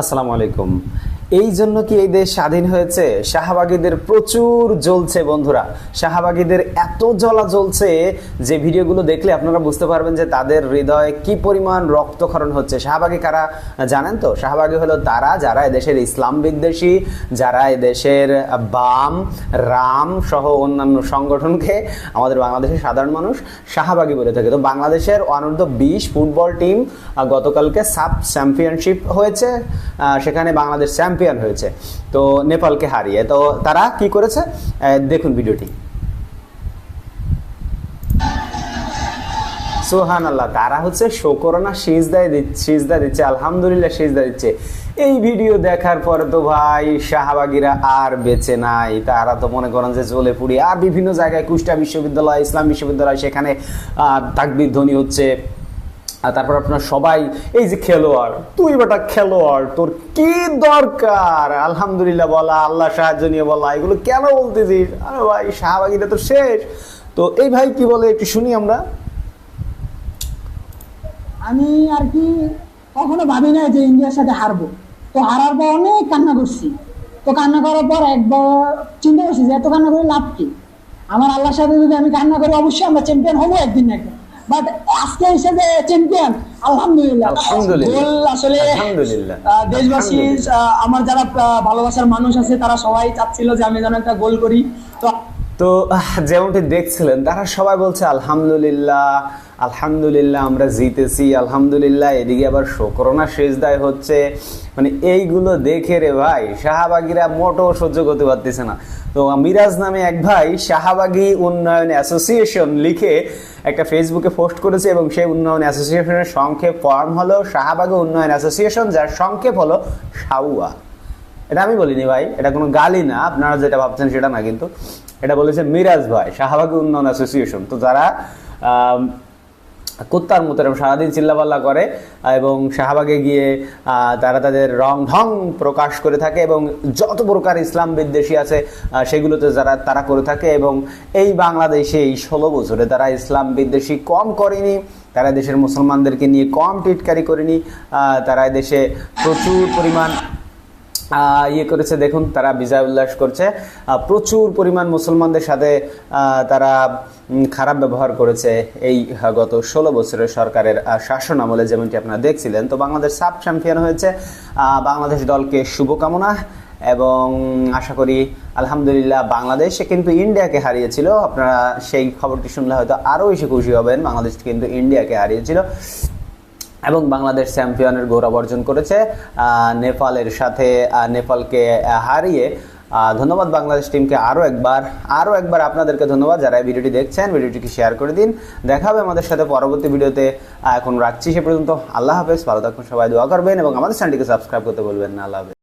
আসসালামু আলাইকুম। এই জন্য কি এই দেশ স্বাধীন হয়েছে? শাহবাগীদের প্রচুর জ্বলছে বন্ধুরা। শাহবাগীদের এত জ্বলা জ্বলছে যে ভিডিওগুলো দেখলে আপনারা বুঝতে পারবেন যে তাদের হৃদয়ে কি পরিমাণ রক্তক্ষরণ হচ্ছে। শাহবাগী কারা জানেন তো? শাহবাগী হলো তারা যারা এদেশের ইসলাম বিদ্বেষী, যারা এদেশের বাম, রাম সহ অন্যান্য সংগঠনকে আমাদের বাংলাদেশের সাধারণ মানুষ শাহবাগী বলে থাকে। তো বাংলাদেশের অনূর্ধ্ব বিশ ফুটবল টিম গতকালকে সাব চ্যাম্পিয়নশিপ হয়েছে সেখানে বাংলাদেশ চ্যাম্পিয়ন হয়েছে। তো নেপালকে হারিয়ে। তো তারা কি করেছে? দেখুন ভিডিওটি। সোহান আল্লাহ তারা হচ্ছে শোকরনা সিজদায় দিচ্ছে সিজদা দিচ্ছে, আলহামদুলিল্লাহ সিজদা দিচ্ছে। এই ভিডিও দেখার পরে তো ভাই, শাহবাগীরা আর বেঁচে নাই। তারা তো মনে করেন যে জ্বলে পুড়ি। আর বিভিন্ন জায়গায় কুষ্টা বিশ্ববিদ্যালয়, ইসলাম বিশ্ববিদ্যালয়, সেখানে তাকবির ধ্বনি হচ্ছে। তারপর আপনার সবাই, এই যে খেলোয়াড়, তুই বেটা খেলোয়াড়, তোর কি দরকার? আলহামদুলিল্লাহ বলা, আল্লাহ সাহায্য নিয়ে বলা, এগুলো কেন বলতেছিস? আরে ভাই, শাহবাগিটা তো শেষ। তো এই ভাই কি বলে, একটু শুনি আমরা। আমি আর কি কখনো ভাবি না যে ইন্ডিয়ার সাথে হারবো। তো হারার পর অনেক কান্না করছি। তো কান্না করার পর একবার চিন্তা করছি যে এত কান্না করে লাভ কি? আমার আল্লাহর সাথে যদি আমি কান্না করি, অবশ্যই আমরা চ্যাম্পিয়ন হব একদিন না একদিন। বাট আজকে হিসেবে চ্যাম্পিয়ন আলহামদুলিল্লাহ। গোল আসলে। দেশবাসী আমার যারা ভালোবাসার মানুষ আছে তারা সবাই চাচ্ছিল যে আমি যেন একটা গোল করি তো তো যেমনটি দেখছিলেন, তারা সবাই বলছে, আলহামদুলিল্লাহ আলহামদুলিল্লাহ, আমরা জিতেছি, আলহামদুলিল্লাহ, এদিকে আবার শোকরনা শেষদায় হচ্ছে। মানে এইগুলো দেখে রে ভাই, শাহবাগীরা মোটো সহ্য করতে পারতেছে না। তো, মিরাজ নামে এক ভাই শাহবাগী উন্নয়ন অ্যাসোসিয়েশন লিখে একটা ফেসবুকে পোস্ট করেছে এবং সেই উন্নয়ন অ্যাসোসিয়েশনের সংক্ষেপ ফর্ম হলো শাহবাগী উন্নয়ন অ্যাসোসিয়েশন, যার সংক্ষেপ হলো সাউয়া এটা আমি বলিনি ভাই, এটা কোনো গালি না, আপনারা যেটা ভাবছেন সেটা না কিন্তু। এটা বলেছে মিরাজ ভাই, শাহবাগী উন্নয়ন অ্যাসোসিয়েশন। তো যারা কুত্তার মতো এরকম সারাদিন চিল্লাপাল্লা করে এবং শাহবাগে গিয়ে তারা তাদের রং ঢং প্রকাশ করে থাকে, এবং যত প্রকার ইসলাম বিদ্বেষী আছে সেগুলোতে যারা, তারা করে থাকে, এবং এই বাংলাদেশে এই ষোলো বছরে তারা ইসলাম বিদ্বেষী কম করেনি, তারা দেশের মুসলমানদেরকে নিয়ে কম টিটকারি করেনি তারা দেশে প্রচুর পরিমাণ ইয়ে করেছে, দেখুন, তারা বিজয় উল্লাস করছে। প্রচুর পরিমাণ মুসলমানদের সাথে তারা খারাপ ব্যবহার করেছে এই গত ষোলো বছরের সরকারের শাসন আমলে যেমনটি আপনারা দেখছিলেন। তো বাংলাদেশ সাব চ্যাম্পিয়ন হয়েছে। বাংলাদেশ দলকে শুভকামনা এবং আশা করি, আলহামদুলিল্লাহ, বাংলাদেশে কিন্তু ইন্ডিয়াকে হারিয়েছিল। আপনারা সেই খবরটি শুনলে হয়তো আরও বেশি খুশি হবেন। বাংলাদেশ কিন্তু ইন্ডিয়াকে হারিয়েছিল। এবং বাংলাদেশ চ্যাম্পিয়নের গৌরব অর্জন করেছে নেপালের সাথে নেপালকে হারিয়ে। ধন্যবাদ বাংলাদেশ টিমকে আরও একবার। আরও একবার আপনাদেরকে ধন্যবাদ যারা এই ভিডিওটি দেখছেন। ভিডিওটিকে শেয়ার করে দিন। দেখা হবে আমাদের সাথে পরবর্তী ভিডিওতে। এখন রাখছি সে পর্যন্ত। আল্লাহ হাফেজ। ভালো থাকুন সবাই। দোয়া করবেন এবং আমাদের চ্যানেলটিকে সাবস্ক্রাইব করতে বলবেন না। আল্লাহ